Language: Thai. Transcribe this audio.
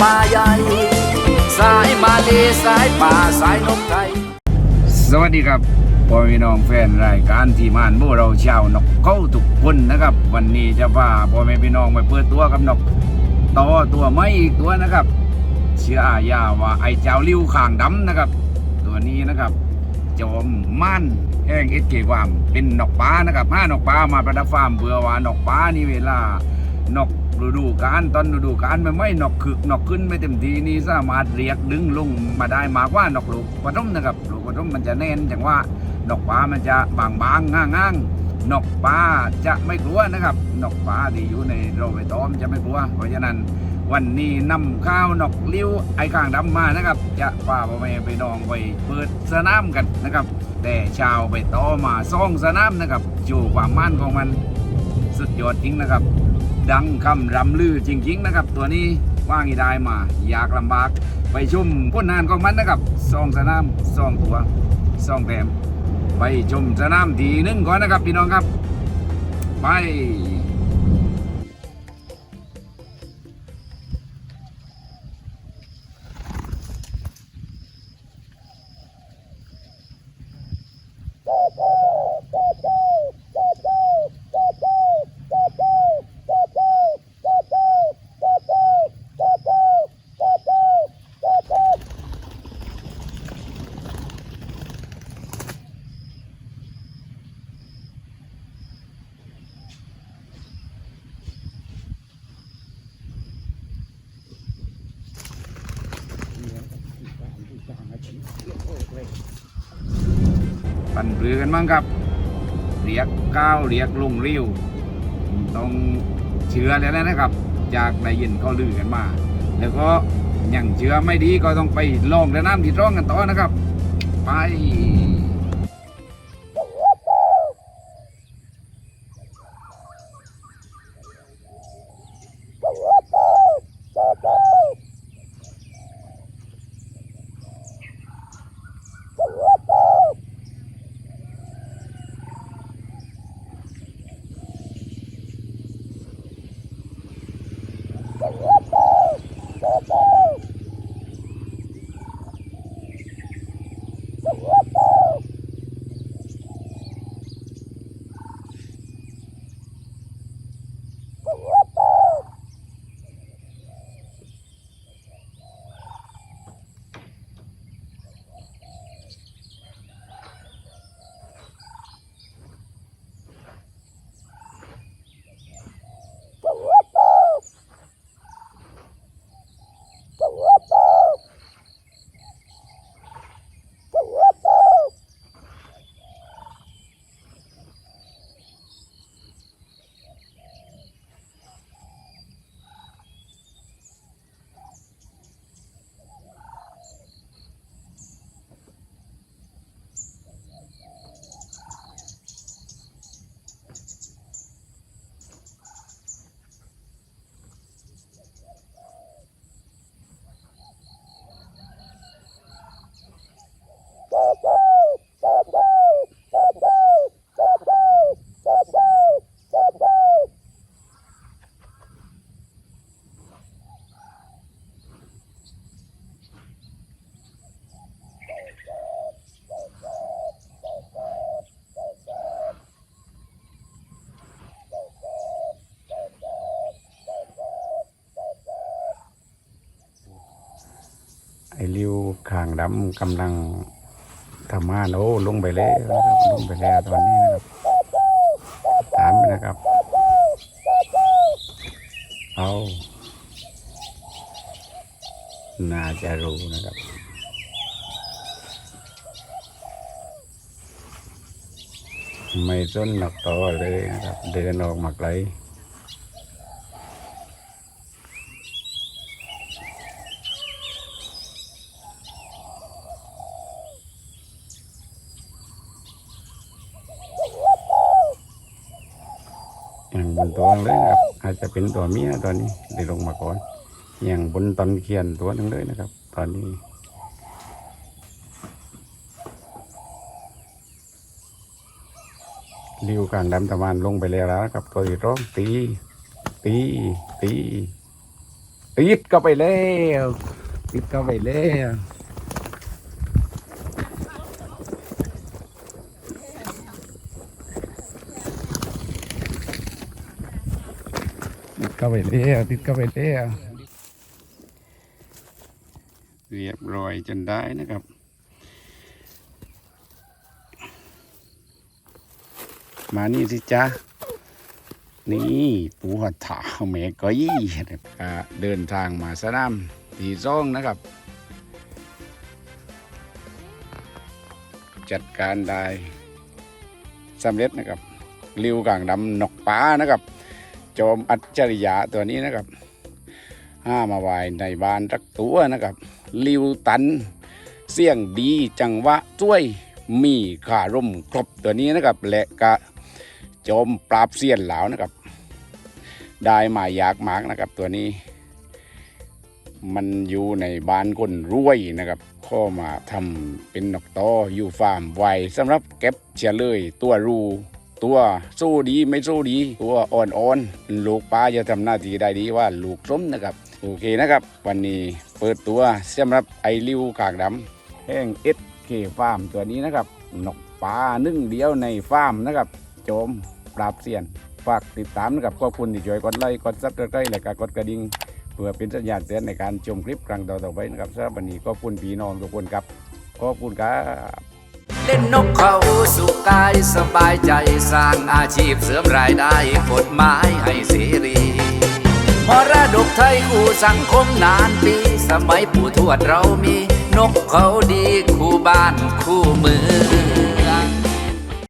ป่าใหญ่สายมาเลสายป่าสายนกไทย สวัสดีครับพ่อแม่พี่น้องแฟนรายการทีมานพวเราชาวนกเข้าทุกคนนะครับ วันนี้จะพาพ่อแม่พี่น้องไปเปิดตัวกับนกต่อตัวไม่อีกตัวนะครับ เชื่ออาญาว่าไอ้เจ้าลิ้วข่างดำนะครับ ตัวนี้นะครับจอมม่านแห้งเอ็ดเกวามเป็นนกปลานะครับห้านกปลามาประดับฟาร์มเบื่อว่านกปลานี่เวลานก ฤดูกาลตอนฤดูกาลมันไม่นกขึกนกขึ้นไม่เต็มทีนี่สามารถเรียกดึงลงมาได้มากว่านกลูกปฐมนะครับลูกปฐมมันจะแน่นจังว่านกปลามันจะบางบางง่างง่างๆนกปลาจะไม่กลัวนะครับ นกปลาที่อยู่ในโรงไฟตอมจะไม่กลัว เพราะฉะนั้นวันนี้นำข้าวนกลิ้วไอ้ข้างดำมานะครับ จะพาพ่อแม่ไปนองไปเปิดสนามกันนะครับ แต่ชาวไปต่อมาซ่องสนามนะครับจูความมั่นของมันสุดยอดจริงนะครับ ดังคำรำลือจริง ๆ นะครับ ตัวนี้ว่างอีได้มา อยากลำบาก ไปชมพ้นนานของมันนะครับซองสนามซองตัวซองแต้มไปชมสนามทีหนึงก่อนนะครับพี่น้องครับ ไป ปั่นปรือกันบ้างครับเรียกก้าวเรียกลงริ้วต้องเชื้อแล้วนะครับ จากได้ยินเขาลือกันมา แล้วก็ยังเชื้อไม่ดีก็ต้องไปลองและน้ำที่ร้องกันต่อนะครับ ไป อ้ริวข่างดำกำลังทำงานโอ้ลงไปแล้วนะครับลงไปแล้วตอนนี้นะครับถามไปนะครับ เอาน่าจะรู้นะครับไม่ส้นหนักต่อเลยนะครับ เดินออกมาไกล อย่างบนเลยนะครับ อาจจะเป็นตัวเมียตอนนี้ได้ลงมาก่อนอย่างบนตอนเขียนตัวนึงเลยนะครับ ตอนนี้ริวกางดำตะวันลงไปแล้วนะครับ ตัวที่ร้องตีตี ตีตีติดก็ไปแล้วติดก็ไปแล้ว ก็ไปแล้วติดก็ไปแล้วเรียบร้อยจนได้นะครับมานี่สิจ๊ะนี่ปูหัดถาแม่ก้อยนะครับอ่าเดินทางมาสนามตีซ่องนะครับ จัดการได้สำเร็จนะครับริวกลางดำนกป้านะครับ โจมอัจฉริยะตัวนี้นะครับ ห้ามาไว้ในบ้านรักตัวนะครับริวตัน เสี่ยงดีจังหวะช่วยมีขาร่มครบตัวนี้นะครับ และกะโจมปราบเสียนเหลานะครับ ได้หมายยากมากนะครับตัวนี้ มันอยู่ในบ้านคนรวยนะครับข้อมาทำเป็นนกตออยู่ฟาร์มไวสำหรับเก็บเฉลยตัวรู ตัวสู้ดีไม่สู้ดี ตัวอ่อนๆลูกป้าจะทำหน้าที่ได้ดีว่าลูกส้มนะครับโอเคนะครับ วันนี้เปิดตัวสำหรับไอริวกากดำแห้งเอสเคฟาร์มตัวนี้นะครับนกปลานึ่งเดียวในฟาร์มนะครับ โจมปราบเสียนฝากติดตามนะครับขอบคุณที่ช่วยกดไลค์กดซับสไครต์และก็กดกระดิ่งเพื่อเป็นสัญญาณเตือนในการชมคลิปครั้งต่อๆไปนะครับสำหรับวันนี้ขอบคุณพี่น้องทุกคนครับขอบคุณครับ เล่นนกเขาสุขกายสบายใจสร้างอาชีพเสริมรายได้กฎหมายให้เสรีมรดกไทยคู่สังคมนานปี สมัยปู่ทวดเรามี นกเขาดีคู่บ้านคู่เมือง